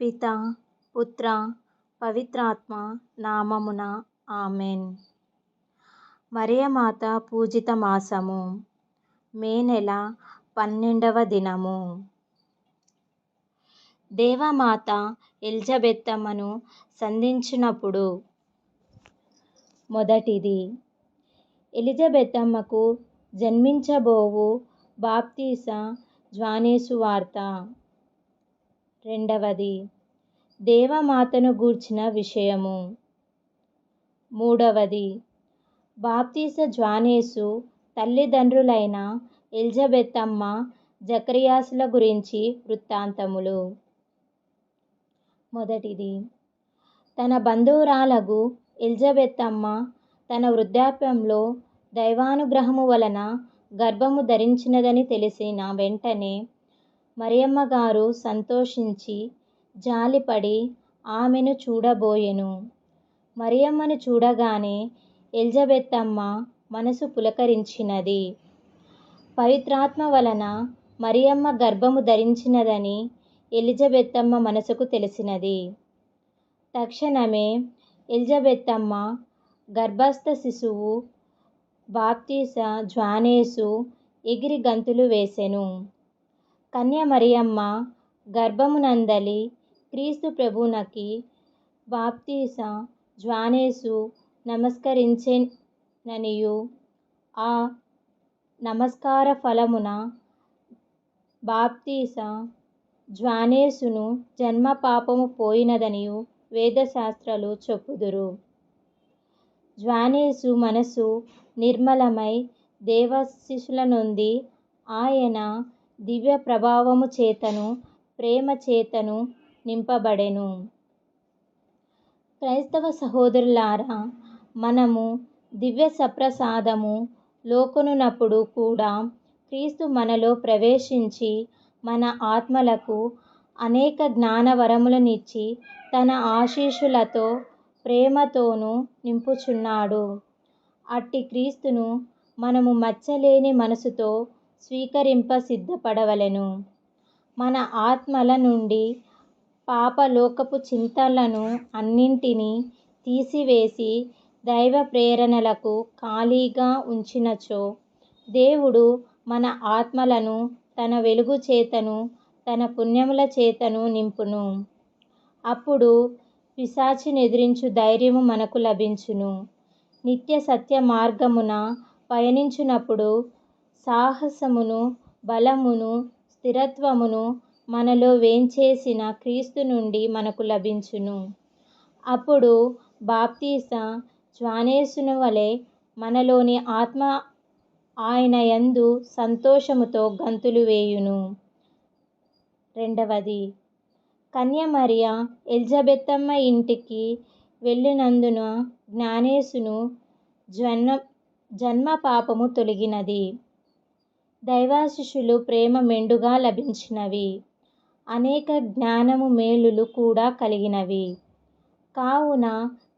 పిత పుత్ర పవిత్రాత్మ నామమున ఆమెన్. మరియమాత పూజిత మాసము మే నెల పన్నెండవ దినము. దేవమాత ఎలిజబెత్తమ్మను సంధించినప్పుడు మొదటిది ఎలిజబెత్తమ్మకు జన్మించబోవు బాప్తీస జ్వానేసు వార్త. రెండవది దేవమాతను గూర్చిన విషయము. మూడవది బాప్తీస జ్వానేసు తల్లిదండ్రులైన ఎలిజబెత్తమ్మ జకర్యాసుల గురించి వృత్తాంతములు. మొదటిది తన బంధువురాలగు ఎలిజబెత్తమ్మ తన వృద్ధాప్యంలో దైవానుగ్రహము వలన గర్భము ధరించినదని తెలిసిన వెంటనే మరియమ్మగారు సంతోషించి జాలిపడి ఆమెను చూడబోయెను. మరియమ్మను చూడగానే ఎలిజబెత్తమ్మ మనసు పులకరించినది. పవిత్రాత్మ వలన మరియమ్మ గర్భము ధరించినదని ఎలిజబెత్తమ్మ మనసుకు తెలిసినది. తక్షణమే ఎలిజబెత్తమ్మ గర్భస్థ శిశువు బాప్తీస జ్వానేసు ఎగిరి గంతులు వేసెను. కన్య మరియమ్మ గర్భమునందలి క్రీస్తు ప్రభువునకి బాప్తీస జ్వానేసు నమస్కరించెననియు. ఆ నమస్కార ఫలమున బాప్తీస జ్వానేసును జన్మ పాపము పోయినదనియు వేదశాస్త్రాలు చెప్పుదురు. జ్వానేసు మనసు నిర్మలమై దేవశిష్యుల నుండి ఆయన దివ్య ప్రభావము చేతను ప్రేమ చేతను నింపబడెను. క్రైస్తవ సహోదరులారా మనము దివ్య సప్రసాదము లోకొనున్నప్పుడు కూడా క్రీస్తు మనలో ప్రవేశించి మన ఆత్మలకు అనేక జ్ఞాన వరములనిచ్చి తన ఆశీస్సులతో ప్రేమతోను నింపుచున్నాడు. అట్టి క్రీస్తును మనము మచ్చలేని మనసుతో స్వీకరింప సిద్ధపడవలెను. మన ఆత్మల నుండి పాపలోకపు చింతలను అన్నింటినీ తీసివేసి దైవ ప్రేరణలకు ఖాళీగా ఉంచినచో దేవుడు మన ఆత్మలను తన వెలుగు చేతను తన పుణ్యముల చేతను నింపును. అప్పుడు పిశాచినెదిరించు ధైర్యము మనకు లభించును. నిత్య సత్య మార్గమున పయనించునప్పుడు సాహసమును బలమును స్థిరత్వమును మనలో వేంచేసిన క్రీస్తు నుండి మనకు లభించును. అప్పుడు బాప్తీస జ్వానేసుని వలె మనలోని ఆత్మ ఆయన యందు సంతోషముతో గంతులు వేయును. రెండవది కన్యమరియా ఎలిజబెత్తమ్మ ఇంటికి వెళ్ళినందున జ్ఞానేసును జన్మ జన్మ పాపము తొలగినది. దైవాశిషులు ప్రేమ మెండుగా లభించినవి. అనేక జ్ఞానము మేలులు కూడా కలిగినవి. కావున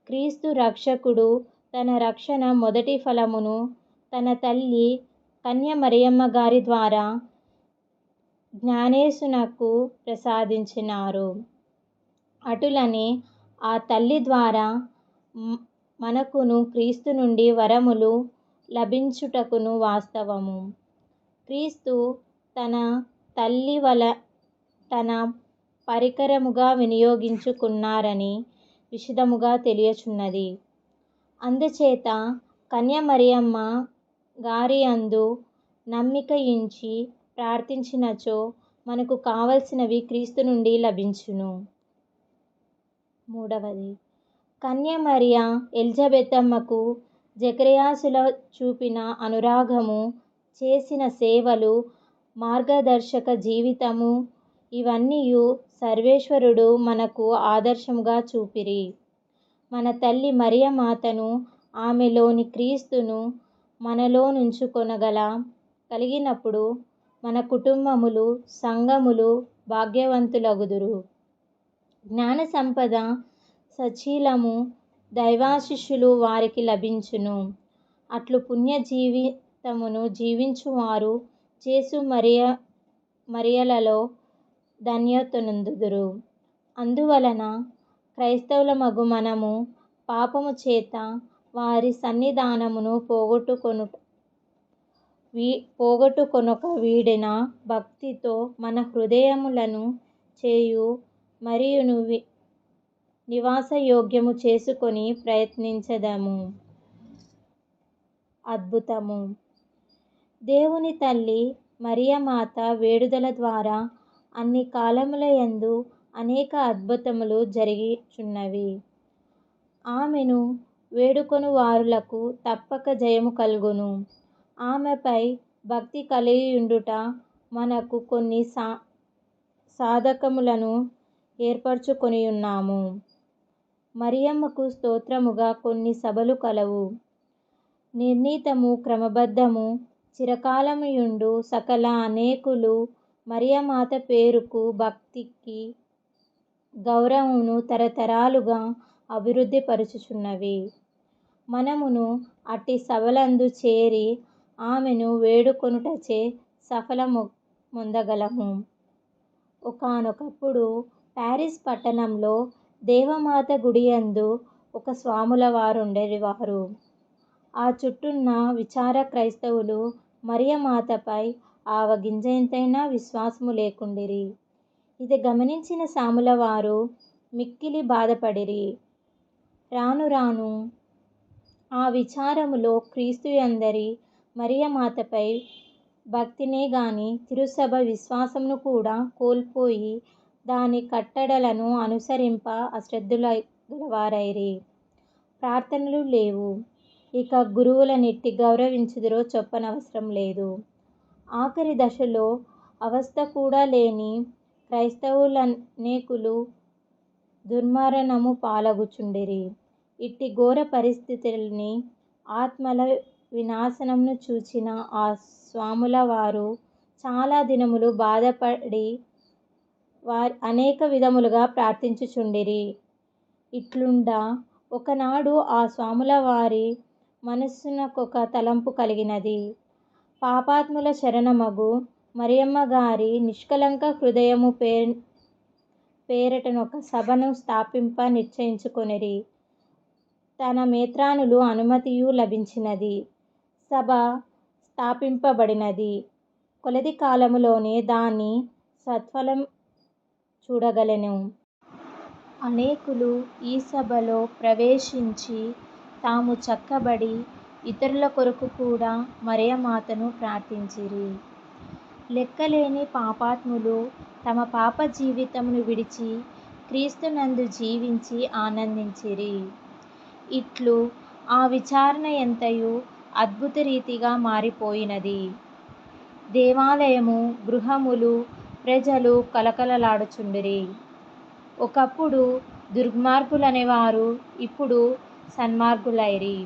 క్రీస్తు రక్షకుడు తన రక్షణ మొదటి ఫలమును తన తల్లి కన్య మరియమ్మ గారి ద్వారా జ్ఞానేసునకు ప్రసాదించినారు. అటులనే ఆ తల్లి ద్వారా మనకును క్రీస్తు నుండి వరములు లభించుటకును వాస్తవము. క్రీస్తు తన తల్లి వల తన పరికరముగా వినియోగించుకున్నారని విశదముగా తెలియచున్నది. అందుచేత కన్యమరియమ్మ గారి అందు నమ్మిక ఉంచి ప్రార్థించినచో మనకు కావలసినవి క్రీస్తు నుండి లభించును. మూడవది కన్య ఎలిజబెతమ్మకు ఎలిజబెత్తమ్మకు జకర్యాసుల చూపిన అనురాగము చేసిన సేవలు మార్గదర్శక జీవితము ఇవన్నీయు సర్వేశ్వరుడు మనకు ఆదర్శంగా చూపిరి. మన తల్లి మరియమాతను ఆమెలోని క్రీస్తును మనలో నుంచుకొనగల కలిగినప్పుడు మన కుటుంబములు సంఘములు భాగ్యవంతులగుదురు. జ్ఞాన సంపద సచీలము దైవాశిష్యులు వారికి లభించును. అట్లు పుణ్యజీవి తమను జీవించువారు. చేసు మరియ మరియలలో ధన్యతనొందుదురు. అందువలన క్రైస్తవులమగు మనము పాపము చేత వారి సన్నిధానమును పోగొట్టుకొను వీ పోగొట్టుకొనొక వీడిన భక్తితో మన హృదయములను చేయు మరియును నివాసయోగ్యము చేసుకొని ప్రయత్నించదము. అద్భుతము. దేవుని తల్లి మరియమాత వేడుదల ద్వారా అన్ని కాలములయందు అనేక అద్భుతములు జరిగిచున్నవి ఆమెను వేడుకొనువారలకు తప్పక జయము కలుగును ఆమెపై భక్తి కలిగియుండుట మనకు కొన్ని సా సాధకములను ఏర్పరచుకొనియున్నాము. మరియమ్మకు స్తోత్రముగా కొన్ని సభలు కలవు. నిర్ణీతము క్రమబద్ధము చిరకాలముయుండు సకల అనేకులు మరియమాత పేరుకు భక్తికి గౌరవమును తరతరాలుగా అభివృద్ధి పరచుచున్నవి. మనమును అట్టి సభలందు చేరి ఆమెను వేడుకొనుటచే సఫలమొందగలము. ఒకానొకప్పుడు పారిస్ పట్టణంలో దేవమాత గుడియందు ఒక స్వాముల వారుండేవారు ఆ చుట్టున్న విచార క్రైస్తవులు మరియమాతపై ఆవగింజంతైనా విశ్వాసము లేకుండిరి. ఇది గమనించిన సాములవారు మిక్కిలి బాధపడిరి. రాను రాను ఆ విచారములో క్రీస్తుయందలి మరియమాతపై భక్తినే గాని తిరుసభ విశ్వాసమును కూడా కోల్పోయి దాని కట్టడలను అనుసరింప అశ్రద్ధగలవారైరి. ప్రార్థనలు లేవు. ఇక గురువులనెట్లు గౌరవించుదురో చెప్పనవసరం లేదు. ఆఖరి దశలో అవస్థ కూడా లేని క్రైస్తవులనేకులు దుర్మరణము పాలగుచుండిరి. ఇట్టి ఘోర పరిస్థితుల్ని ఆత్మల వినాశనమును చూచిన ఆ స్వాముల వారు చాలా దినములు బాధపడి అనేక విధములుగా ప్రార్థించుచుండిరి. ఇట్లుండా ఒకనాడు ఆ స్వాముల వారి మనస్సునకొక తలంపు కలిగినది. పాపాత్ముల శరణమగు మరియమ్మ గారి నిష్కలంక హృదయము పేరటనొక సభను స్థాపింప నిశ్చయించుకొనిరి. తన మేత్రానులు అనుమతియు లభించినది. సభ స్థాపింపబడినది. కొలది కాలములోనే దాని సత్ఫలం చూడగలెను. అనేకులు ఈ సభలో ప్రవేశించి తాము చక్కబడి ఇతరుల కొరకు కూడా మరియమాతను ప్రార్థించిరి. లెక్కలేని పాపాత్ములు తమ పాప జీవితమును విడిచి క్రీస్తునందు జీవించి ఆనందించిరి. ఇట్లు ఆ విచారణ ఎంతయో అద్భుత రీతిగా మారిపోయినది. దేవాలయము, గృహములు, ప్రజలు కలకలలాడుచుండిరి ఒకప్పుడు దుర్మార్గులనేవారు ఇప్పుడు సన్మార్గులైరి.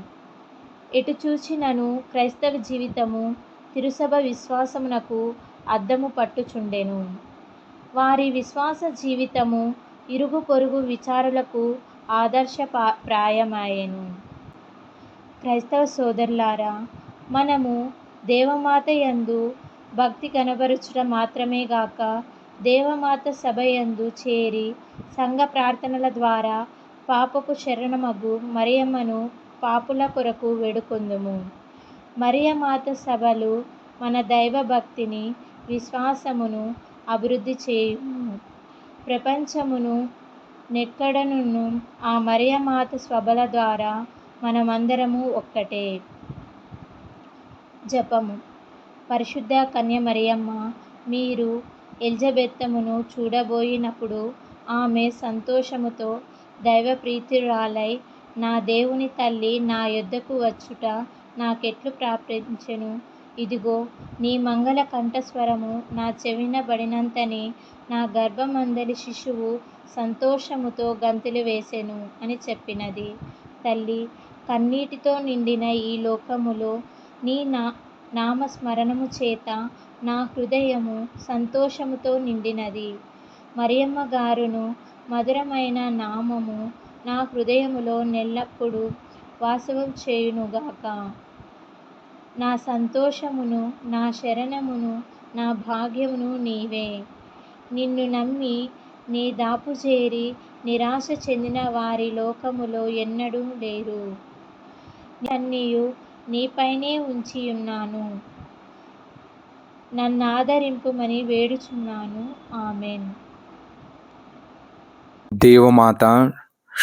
ఎటు చూచినను క్రైస్తవ జీవితము తిరుసభ విశ్వాసమునకు అద్దము పట్టుచుండెను. వారి విశ్వాస జీవితము ఇరుగు పొరుగు విచారులకు ఆదర్శప్రాయమాయెను. క్రైస్తవ సోదరులారా, మనము దేవమాతయందు భక్తి కనబరచుట మాత్రమే గాక దేవమాత సభయందు చేరి సంఘ ప్రార్థనల ద్వారా పాపపు శరణమగు మరియమ్మను పాపుల కొరకు వేడుకొందుము. మరియమాత సభలు మన దైవ భక్తిని, విశ్వాసమును అభివృద్ధి చేయుము ప్రపంచమును నెక్కడనున్న ఆ మరియమాత సభల ద్వారా మనమందరము ఒక్కటే. జపము పరిశుద్ధ కన్య మరియమ్మ మీరు ఎలిజబెత్తమును చూడబోయినప్పుడు ఆమె సంతోషముతో దైవప్రీతురాలై నా దేవుని తల్లి నా యొద్దకు వచ్చుట నాకెట్లు ప్రాప్తించెను. ఇదిగో, నీ మంగళ కంఠస్వరము నా చెవినబడినంతనే నా గర్భమందలి శిశువు సంతోషముతో గంతులు వేసెను అని చెప్పినది. తల్లి కన్నీటితో నిండిన ఈ లోకములో నీ నామస్మరణముచేత నా హృదయము సంతోషముతో నిండినది. మరియమ్మ గారును మధురమైన నామము నా హృదయములో నెల్లప్పుడు వాసవం చేయునుగాక. నా సంతోషమును, నా శరణమును, నా భాగ్యమును నీవే. నిన్ను నమ్మి నీ దాపు చేరి నిరాశ చెందిన వారి లోకములో ఎన్నడూ లేరు అన్నీయు నీపైనే ఉంచియున్నాను నన్నాదరింపుమని వేడుచున్నాను ఆమెన్ దేవమాత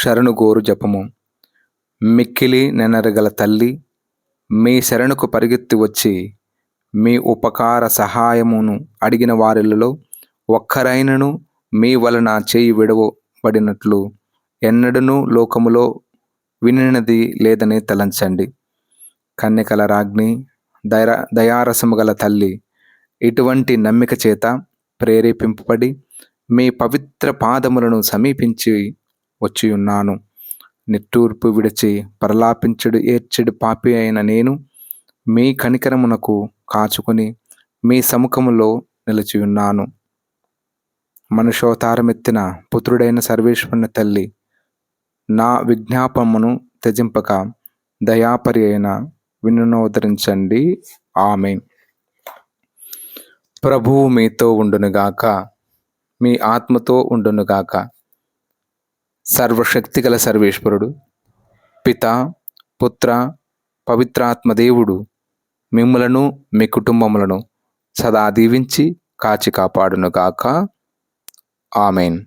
శరణు గోరు జపము. మిక్కిలి నెనరగల తల్లి మీ శరణుకు పరిగెత్తి వచ్చి మీ ఉపకార సహాయమును అడిగిన వారిలో ఒక్కరైనను మీ వలన చేయి విడవబడినట్లు ఎన్నడనూ లోకములో వినినది లేదని తలంచండి. కన్యకల రాజ్ఞి దయ దయారసము గల తల్లి ఇటువంటి నమ్మిక చేత ప్రేరేపింపబడి మీ పవిత్ర పాదములను సమీపించి వచ్చి ఉన్నాను. నిట్టూర్పు విడిచి ప్రలాపించుడు ఏడ్చెడు పాపి అయిన నేను మీ కనికరమునకు కాచుకొని మీ సముఖములో నిలిచి ఉన్నాను. మనుషోతారమెత్తిన పుత్రుడైన సర్వేశ్వరుని తల్లి నా విజ్ఞాపమును త్యజింపక దయాపరి అయిన వినునోదరించండి. ఆమె ప్రభువు మీతో ఉండునుగాక. మీ ఆత్మతో ఉండునుగాక సర్వశక్తిగల సర్వేశ్వరుడు పిత పుత్ర పవిత్రాత్మ దేవుడు మిమ్ములను మీ కుటుంబములను సదా దీవించి కాచి కాపాడునుగాక ఆమెన్.